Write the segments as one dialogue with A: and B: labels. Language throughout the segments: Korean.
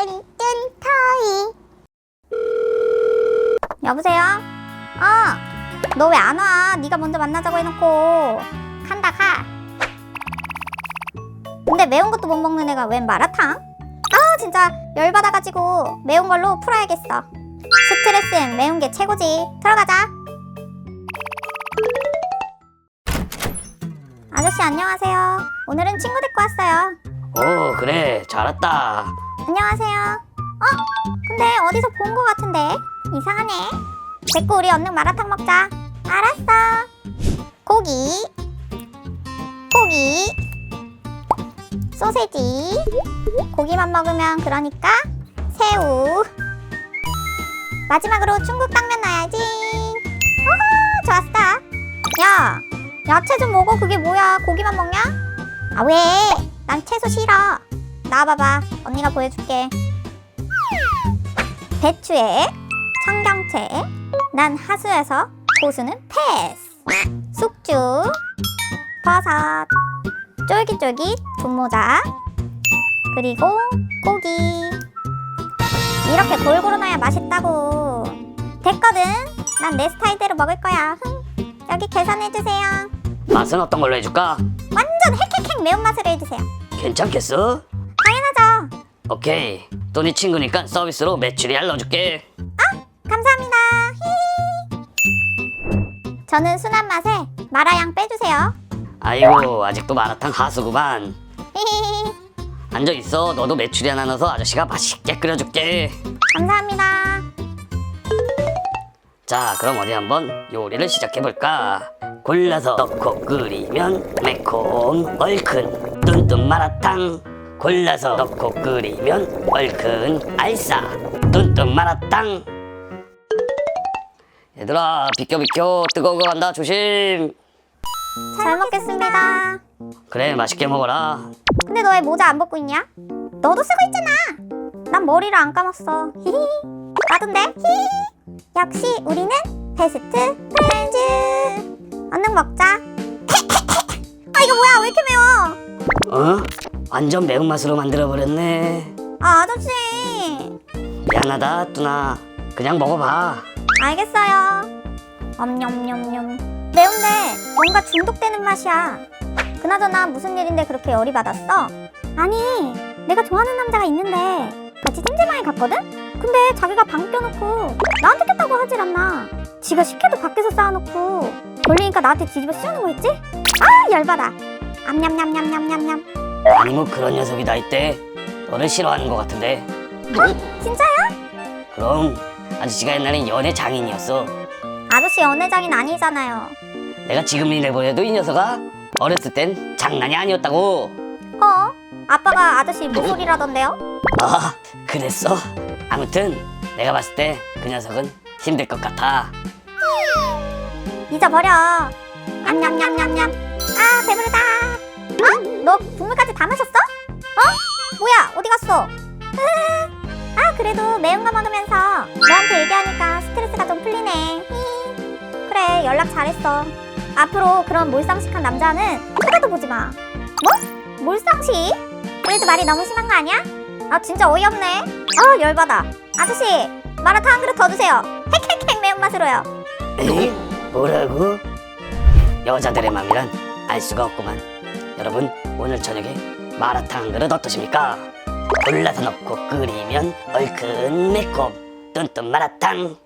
A: 뚠뚠 터이 여보세요? 어, 너 왜 안 와? 네가 먼저 만나자고 해놓고 간다 가. 근데 매운 것도 못 먹는 애가 웬 마라탕? 아 진짜 열받아가지고 매운 걸로 풀어야겠어. 스트레스엔 매운 게 최고지. 들어가자. 아저씨 안녕하세요. 오늘은 친구 데리고 왔어요.
B: 오 그래 잘 왔다
A: 안녕하세요. 어? 근데 어디서 본 것 같은데? 이상하네. 됐고 우리 얼른 마라탕 먹자. 알았어. 고기. 고기. 소세지. 고기만 먹으면 그러니까 새우. 마지막으로 중국 당면 넣어야지. 어허, 좋았어. 야, 야채 좀 먹어. 그게 뭐야? 고기만 먹냐? 아, 왜? 난 채소 싫어. 나와봐봐. 언니가 보여줄게. 배추에 청경채. 난 하수여서 고수는 패스. 숙주, 버섯, 쫄깃쫄깃 분모자, 그리고 고기. 이렇게 골고루 넣어야 맛있다고. 됐거든. 난 내 스타일대로 먹을 거야. 흥. 여기 계산해주세요.
B: 맛은 어떤 걸로 해줄까?
A: 완전 헥헥헥 매운맛으로 해주세요.
B: 괜찮겠어? 오케이 또 네 친구니까 서비스로 메추리알 넣어줄게
A: 감사합니다. 히히. 저는 순한 맛에 마라양 빼주세요.
B: 아이고 아직도 마라탕 하수구만
A: 히히히.
B: 앉아 있어 너도 메추리 하나 넣어서 아저씨가 맛있게 끓여줄게
A: 감사합니다.
B: 자 그럼 어디 한번 요리를 시작해 볼까 골라서 넣고 끓이면 매콤 얼큰 뚠뚠 마라탕 골라서 넣고 끓이면 얼큰 알싸 뚠뚠 마라탕 얘들아 비켜 비켜 뜨거운 거 간다 조심
A: 잘 먹겠습니다.
B: 그래 맛있게 먹어라
A: 근데 너 왜 모자 안 벗고 있냐? 너도 쓰고 있잖아. 난 머리를 안 감았어. 히히. 나도인데. 히히. 역시 우리는 베스트 프렌즈. 얼른 먹자. 아 이거 뭐야? 왜 이렇게 매워?
B: 어? 완전 매운맛으로 만들어버렸네
A: 아 아저씨.
B: 미안하다 뚜나 그냥 먹어봐
A: 알겠어요. 엄냠냠냠. 매운데 뭔가 중독되는 맛이야. 그나저나 무슨 일인데 그렇게 열이 받았어? 아니, 내가 좋아하는 남자가 있는데 같이 찜질방에 갔거든? 근데 자기가 방 껴놓고 나한테 꼈다고 하질 않나. 지가 식혜도 밖에서 쌓아놓고 걸리니까 나한테 뒤집어 씌우는 거였지? 아, 열받아. 암냠냠냠냠냠냠.
B: 아니 뭐 그런 녀석이 다 있대 너를 싫어하는 것 같은데
A: 진짜야?
B: 그럼 아저씨가 옛날엔 연애 장인이었어
A: 아저씨 연애장인 아니잖아요.
B: 내가 지금이 내보내도 이 녀석아 어렸을 땐 장난이 아니었다고
A: 어? 아빠가 아저씨 목소리라던데요?
B: 아 그랬어? 아무튼 내가 봤을 때 그 녀석은 힘들 것 같아
A: 잊어버려. 냠냠냠냠냠. 아 배부르다. 어? 너 국물까지 다 마셨어? 어? 뭐야 어디 갔어? 아 그래도 매운 거 먹으면서 너한테 얘기하니까 스트레스가 좀 풀리네. 히. 그래 연락 잘했어. 앞으로 그런 몰상식한 남자는 쳐다도 보지 마. 뭐? 몰상식? 그래도 말이 너무 심한 거 아니야? 아 진짜 어이없네. 아 열받아. 아저씨 마라탕 한 그릇 더 주세요. 헥헥헥 매운맛으로요.
B: 뭐라고? 여자들의 맘이란 알 수가 없구만 여러분 오늘 저녁에 마라탕 한 그릇 어떠십니까? 골라서 넣고 끓이면 얼큰 매콤 뚠뚠 마라탕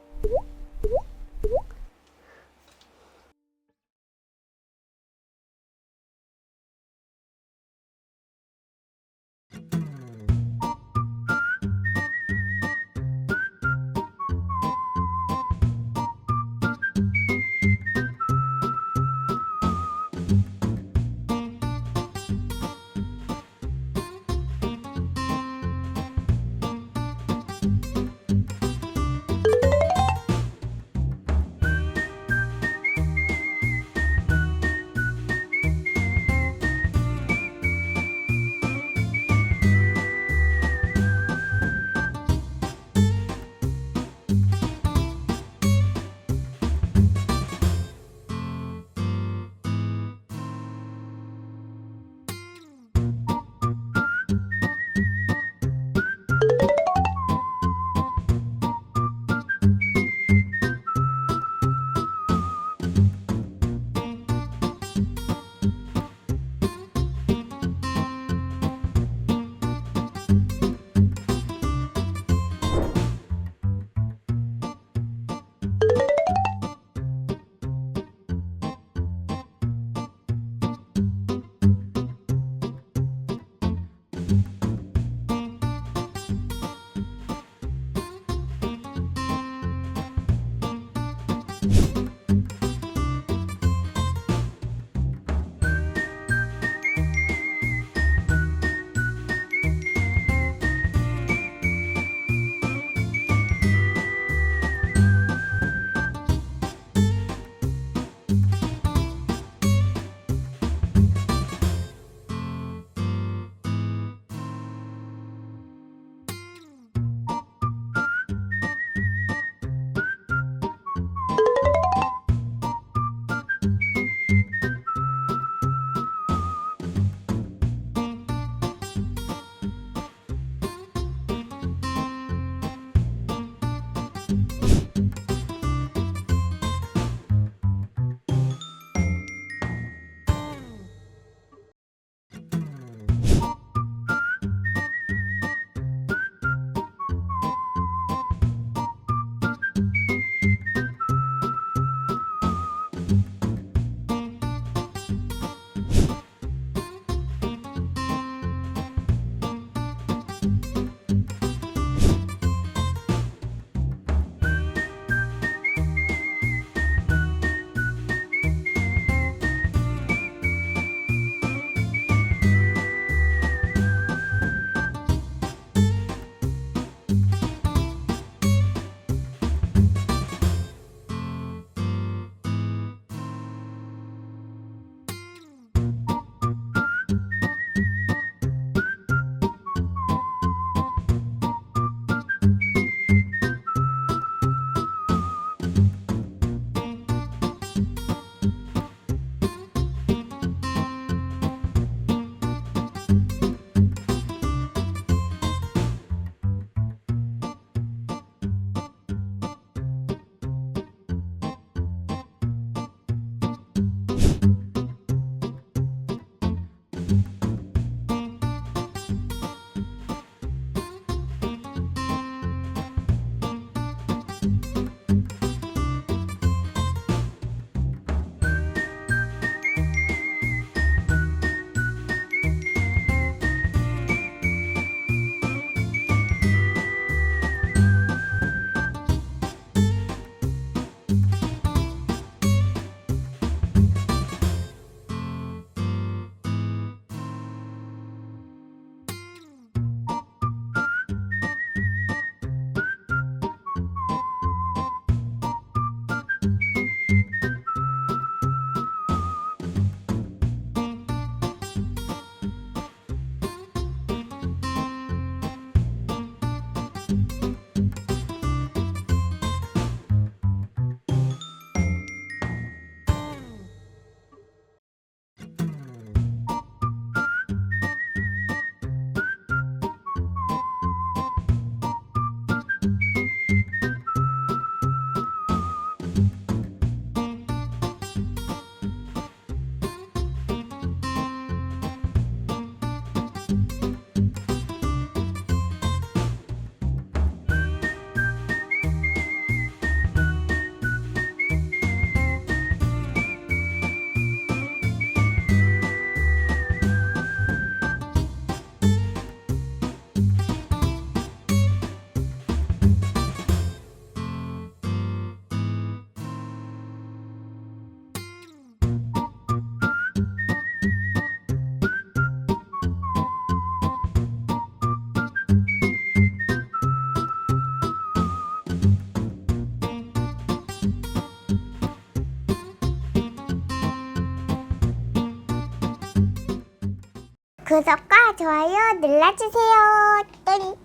C: 구독과 좋아요 눌러주세요. 뚠뚠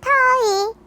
C: 터이.